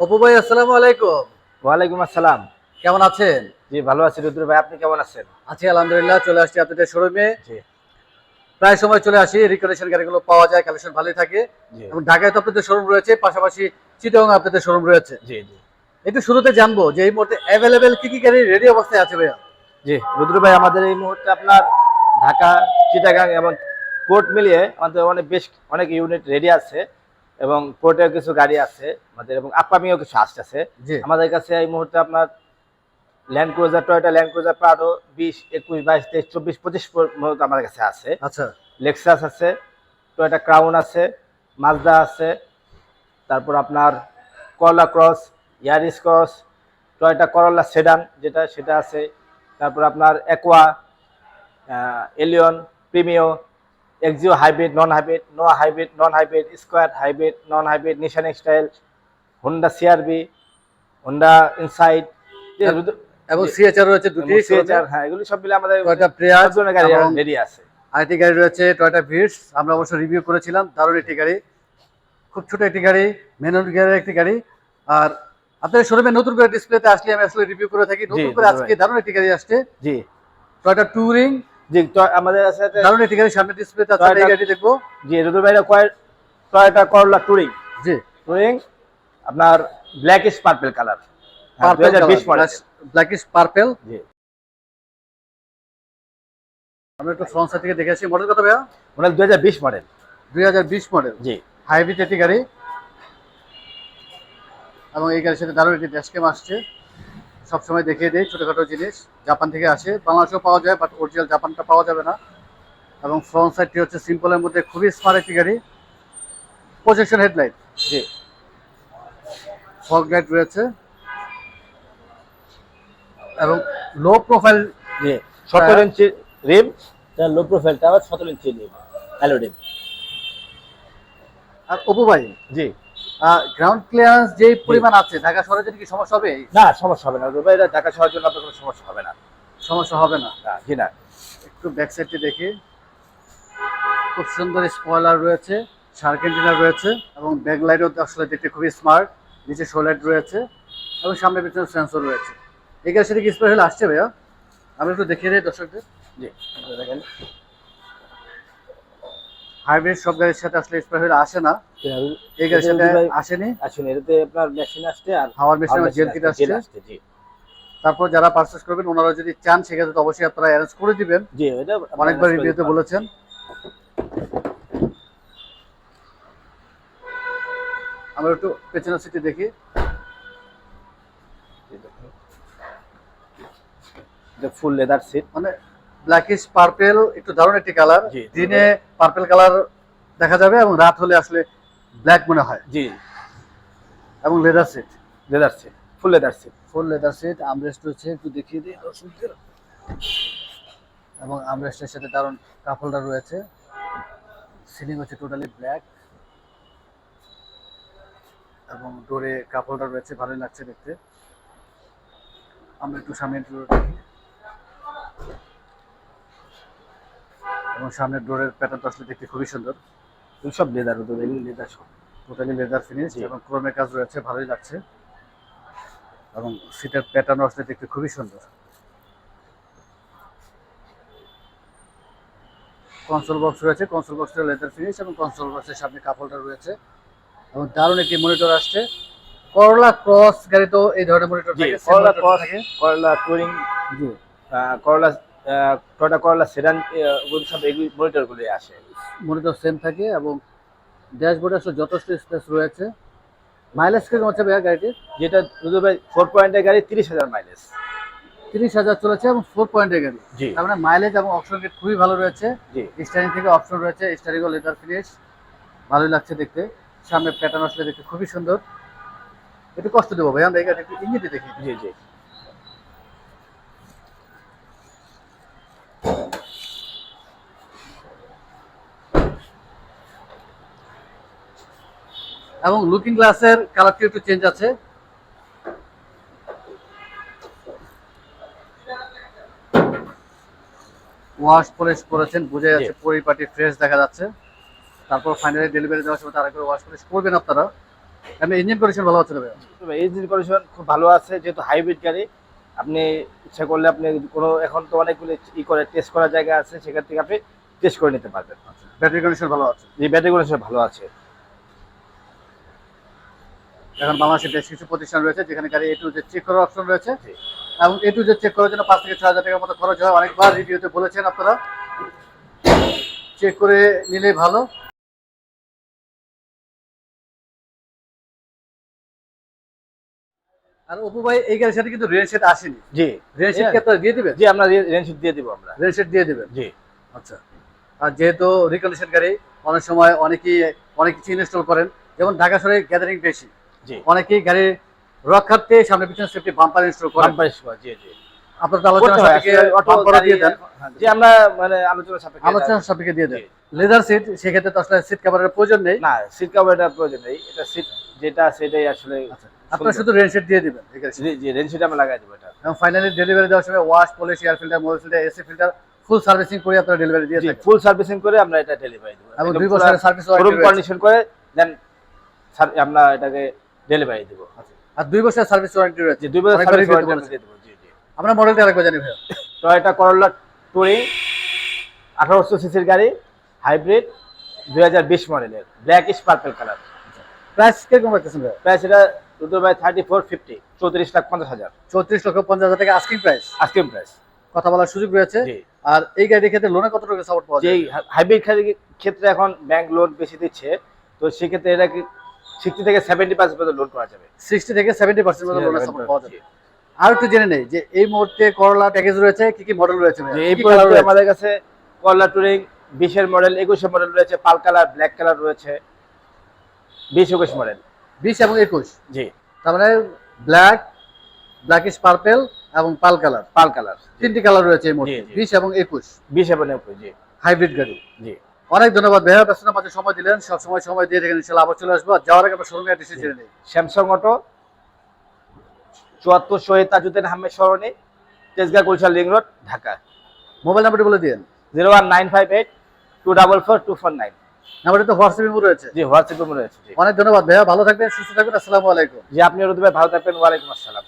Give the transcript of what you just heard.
অপু ভাই আসসালামু আলাইকুম। ওয়ালাইকুম আসসালাম। কেমন আছেন? জি ভালো আছি রুদ্র ভাই আপনি কেমন আছেন? আছি আলহামদুলিল্লাহ চলে আসছি আপনাদের শোরুমে জি। প্রায় সময় চলে আসি রিকন্ডিশন গাড়িগুলো পাওয়া যায় কালেকশন ভালোই থাকে। এবং ঢাকায় তো আপনাদের শোরুম রয়েছে পাশাপাশি চিটং আপনাদের শোরুম রয়েছে। জি জি। একটু শুরুতে জানব যে এই মুহূর্তে অ্যাভেলেবেল কি কি গাড়ি রেডি অবস্থায় আছে ভাইয়া? জি রুদ্র ভাই আমাদের এই মুহূর্তে আপনার ঢাকা চিটাগাং এবং পোর্ট মিলিয়ে আমাদের অনেক বেশ অনেক ইউনিট রেডি আছে। এবং পোর্টেও কিছু গাড়ি আছে আমাদের এবং আপকামিংও কিছু আসতেছে জি। আমাদের কাছে এই মুহূর্তে আপনার Land Cruiser Toyota Land Cruiser Prado বিশ একুশ বাইশ তেইশ চব্বিশ পঁচিশ মূলত আমাদের কাছে আছে। আচ্ছা। লেক্সাস আছে টয়োটা ক্রাউন আছে মাজদা আছে তারপর আপনার Corolla Cross Yaris Cross Toyota Corolla sedan যেটা সেটা আছে। তারপর আপনার Aqua Allion Premio Axio hybrid non hybrid no hybrid non hybrid square hybrid non hybrid Nissan X Trail Honda CRV Honda Insight এবং সিএচআর রয়েছে দুটি সিএচআর হ্যাঁ এগুলি সব মিলে আমাদের টয়টা প্রেয়ার গাড়ি রেডি আছে। আরেকটি গাড়ি রয়েছে টয়টা ভিটস আমরা অবশ্য রিভিউ করেছিলাম দারুণ একটি গাড়ি। খুব ছোট একটি গাড়ি ম্যানুয়াল গিয়ারের একটি গাড়ি। আর আপনাদের শোরুমে নতুন করে ডিসপ্লেতে আসলে আমি আসলে রিভিউ করে থাকি। নতুন করে আজকে দারুণ একটি গাড়ি আসছে। জি। টয়টা টুরিং জি আমাদের সামনে ডিসপ্লেতে আছে এই গাড়ি দেখব। জি রুদুর ভাইরা কয় Toyota Corolla Touring G. Touring আপনার ব্ল্যাকিশ পার্পল কালার পার্পল দুই হাজার বিশ মডেল ব্ল্যাকিশ পার্পল জি। আমরা একটু ফ্রন্ট সাইড থেকে দেখে আসি। মডেল কত ভাইয়া? মডেল মডেল জি। হাইব্রিড একটি গাড়ি। এবং এই গাড়ির সাথে দারুণ একটি ড্যাশক্যাম আসছে। সবসময় দেখিয়ে দেয় ছোটোখাটো জিনিস। জাপান থেকে আসে। বাংলাদেশেও পাওয়া যায় বাট অরিজিনাল জাপানটা পাওয়া যাবে না। এবং ফ্রন্ট সাইডটি হচ্ছে সিম্পলের মধ্যে খুবই স্মার্ট একটি গাড়ি। প্রজেকশন হেডলাইট জি। ফগ লাইট রয়েছে। এবং লো প্রোফাইল জি সতেরো ইঞ্চি রিম লো প্রোফাইলটা আবার সতেরো ইঞ্চি রিম হ্যালো রিম আর অপু ভাই? জি। গ্রাউন্ড ক্লিয়ারেন্স যেই পরিমাণ আছে ঢাকা শহরে যদি কি সমস্যা হবে? না সমস্যা হবে না। এটা ঢাকা শহরের জন্য আপনার কোনো সমস্যা হবে না। সমস্যা হবে না? জি না একটু ব্যাক সাইডটি দেখি। খুব সুন্দর স্পয়লার রয়েছে সার্কেন্টিনার রয়েছে এবং ব্যাক লাইটও আসলে দেখতে খুবই স্মার্ট নিচে শো লাইট রয়েছে এবং সামনে পিছনে সেন্সর রয়েছে। এই গাড়ির সাথে কি স্পেশাল আসছে ভাইয়া? আমি একটু দেখিয়ে দিই দর্শকদের। জি। দেখেন। হাইব্রিড সব গাড়ির সাথে আসলে স্পেশাল আসে না। এই গাড়ির সাথে আসেনি। আসুন এটাতে আপনার মেশিন আসছে আর হাওয়ার মেশিন হাওয়ার জেল কিট আসছে, জি। তারপর যারা পারচেস করবেন ওনারা যদি চান সেক্ষেত্রে তো অবশ্যই আপনারা অ্যারেঞ্জ করে দিবেন। জি এটা অনেকবার রিভিউতে বলেছেন। আমরা একটু পেছনের সিটি দেখি। ফুল লেদার সিট মানে ব্ল্যাকিশ পার্পেল একটু দারুণ একটি কালার দিনে পার্পেল কালার দেখা যাবে এবং রাত হলে আসলে ব্ল্যাক মনে হয়। জি। এবং leather seat leather seat full leather seat full leather seat armrest রয়েছে একটু দেখিয়ে দিই দর্শকদের। এবং আমরেস্টের সাথে দারুণ কাপড়টা রয়েছে। সিলিং হচ্ছে টোটালি ব্ল্যাক এবং ডোরে কাপড়টা রয়েছে ভালোই লাগছে দেখতে। আমরা একটু সামনে ডোর দেখি। এবং সামনের ডোরের প্যাটার্নটা আসলে দেখতে খুবই সুন্দর। সব লেদার ওদের লেদার সব। টোটালি লেদার ফিনিশ এবং ক্রোমের কাজ রয়েছে ভালোই লাগছে। এবং সিটের প্যাটার্ন আসলে দেখতে খুবই সুন্দর। কনসোল বক্স রয়েছে কনসোল বক্সের লেদার ফিনিশ এবং কনসোল বক্সের সামনে কাপড়টা রয়েছে। এবং দারুণ একটি মনিটর আসছে। করলা ক্রস গাড়ি তো এই ধরনের মনিটর থাকে করলা ক্রস থাকে। করলা টুরিং জি। করলা টয়টা করলা সেডান সব এগুলি মনিটরগুলি আসে। মনিটর সেম থাকে এবং ড্যাশবোর্ডে আসলে যথেষ্ট স্পেস রয়েছে। মাইলেজ কীরকম হচ্ছে ভাইয়া গাড়িটির? যেটা দুদু ভাই ফোর পয়েন্টের গাড়ি তিরিশ হাজার মাইলেজ। তিরিশ হাজার চলেছে এবং ফোর পয়েন্টের গাড়ি। জি। তার মানে মাইলেজ এবং অপশন গেট খুবই ভালো রয়েছে। জি। স্টারিং থেকে অপশন রয়েছে স্টারিং ও লেদার ফিনিশ ভালোই লাগছে দেখতে। সামনে প্যাটার্ন আসলে দেখতে খুবই সুন্দর। একটু কষ্ট দেবো ভাই আমরা এই গাড়ি একটু ইঞ্জিনটি দেখি। জি জি। এবং লুকিং গ্লাসের কালারটি একটু চেঞ্জ আছে। ওয়াশ পলিশ করেছেন বোঝা যাচ্ছে পরিপাটি ফ্রেশ দেখা যাচ্ছে। তারপর ফাইনালি ডেলিভারি দেওয়ার সময় তারা করে ওয়াশ পলিশ করবেন আপনারা। আমি ইঞ্জিন কন্ডিশন ভালো আছে ইঞ্জিন কন্ডিশন খুব ভালো আছে যেহেতু হাইব্রিড গাড়ি। আপনি ইচ্ছা করলে আপনি কোনো এখন তো অনেকগুলো ই করে টেস্ট করার জায়গা আছে সেখান থেকে আপনি টেস্ট করে নিতে পারবেন। ব্যাটারি কন্ডিশন ভালো আছে। ব্যাটারি কন্ডিশন ভালো আছে। এখন বাংলাদেশে বেশ কিছু প্রতিষ্ঠান রয়েছে যেখানে গাড়ি এ টু জেড চেক করার অপশন রয়েছে। এবং এ টু জেড চেক করার জন্য পাঁচ থেকে ছয় হাজার টাকার মতো খরচ হয়। অনেকবার রিভিউতে বলেছেন আপনারা। চেক করে নিলে ভালো। আর অপু ভাই এই গাড়ির সাথে কিন্তু রেল সেট আসেনি। জি। রেল সেট কি আপনারা দিয়ে দিবেন? জি আমরা রেঞ্জ দিয়ে দিব আমরা। রেল সেট দিয়ে দিবেন? জি। আচ্ছা। আর যেহেতু রিকন্ডিশন গাড়ি অনেক সময় অনেকেই অনেক কিছু ইনস্টল করেন। যেমন ঢাকা শহরে গ্যাদারিং বেশি। অনেকেই গাড়ির রক্ষার্থে সামনে পিছনে সেফটি বাম্পার ইনস্টল করেন বাম্পার স্কোয়ার জি জি। আপনার আলোচনা সাপেক্ষে দিয়ে দেন। আমরা মানে আলোচনা সাপেক্ষে আলোচনা সাপেক্ষে দিয়ে দেন। লেদার সিট সেক্ষেত্রে তো আসলে সিট কভারের প্রয়োজন নেই। না সিট কভারটা প্রয়োজন নেই। এটা সিট যেটা সেটাই আসলে আচ্ছা আপনারা শুধু রেন সেট দিয়ে দিবেন। ঠিক আছে জি জি সিট আমরা লাগাই দেবো এটা। এবং ফাইনালি ডেলিভারি দেওয়ার সময় wash polish air filter filter AC filter full servicing করে আপনারা ডেলিভারি দিয়ে থাকেন। ফুল সার্ভিসিং করে আমরা এটা ডেলিভারি দেবো। এবং দুই বছরের সার্ভিস ওয়ারেন্টি কন্ডিশন করে দেন আমরা এটাকে ডেলিভারি দেবো। আর দুই বছরের সার্ভিস ওয়ারেন্টি রয়েছে। দুই বছর সার্ভিস ওয়ারেন্টি বলেছে। দিয়ে দেবো জি জি। আমরা মডেলটা আরেকবার জানি টয়োটা করোলা টুরিং আঠারোশো সিসির গাড়ি হাইব্রিড দুই হাজার বিশ মডেলের blackish purple colour price কীরকম রাখতেছেন ভাইয়া? প্রাইস এটা দুটো বাই থার্টি ফোর ফিফটি চৌত্রিশ লাখ পঞ্চাশ হাজার। চৌত্রিশ লক্ষ পঞ্চাশ হাজার টাকা আস্কিং প্রাইস আজকের প্রাইস কথা বলার সুযোগ রয়েছে। আর এই গাড়ির ক্ষেত্রে লোনে কত টাকা সাপোর্ট পাওয়া যায়? হাইব্রিড ক্ষেত্রে এখন ব্যাংক লোন বেশি দিচ্ছে তো সেক্ষেত্রে এটা কি সিক্সটি থেকে সেভেন্টি পার্সেন্ট পর্যন্ত লোন করা যাবে। সিক্সটি থেকে সেভেন্টি পার্সেন্ট লোনের সাপোর্ট পাওয়া যাবে। আর একটু জেনে নেই যে এই মুহূর্তে করলা প্যাকেজ রয়েছে কি কি মডেল রয়েছে এই পর্যন্ত আমাদের কাছে করলা টুরিং বিশের মডেল একুশের মডেল রয়েছে পাল কালার ব্ল্যাক কালার রয়েছে। বিশ একুশ মডেল বিশ এবং একুশ? জি। তার মানে ব্ল্যাক ব্ল্যাকিশ পার্পেল এবং পাল কালার পাল কালার তিনটি কালার রয়েছে এই মুহূর্তে। বিশ এবং একুশ? বিশ এবং একুশ জি। হাইব্রিড গাড়ি। জি। অনেক ধন্যবাদ। ভাইয়া ব্যস্ততার মাঝে সময় দিলেন। সব সময় সময় দিয়ে দেখেন ইনশাল্লাহ আবার চলে আসব। যাওয়ার আগে আমরা শোরুমে অ্যাড্রেসে জেনে নিই। স্যামসাং অটো চুয়াত্তর শহীদ তাজুদ্দিন আহমেদ সরণি Tejgaon Gulshan link road Dhaka. Mobile নাম্বারটি বলে দিন zero one nine five eight two double four two four nine. নাম্বারটি তো হোয়াটসঅ্যাপে রয়েছে। জি হোয়াটসঅ্যাপ রয়েছে অনেক ধন্যবাদ। ভাইয়া ভালো থাকবেন সুস্থ থাকবেন। আসসালামু আলাইকুম। জি আপনি রুদু ভাই ভালো থাকবেন। ওয়ালাইকুম আসসালাম।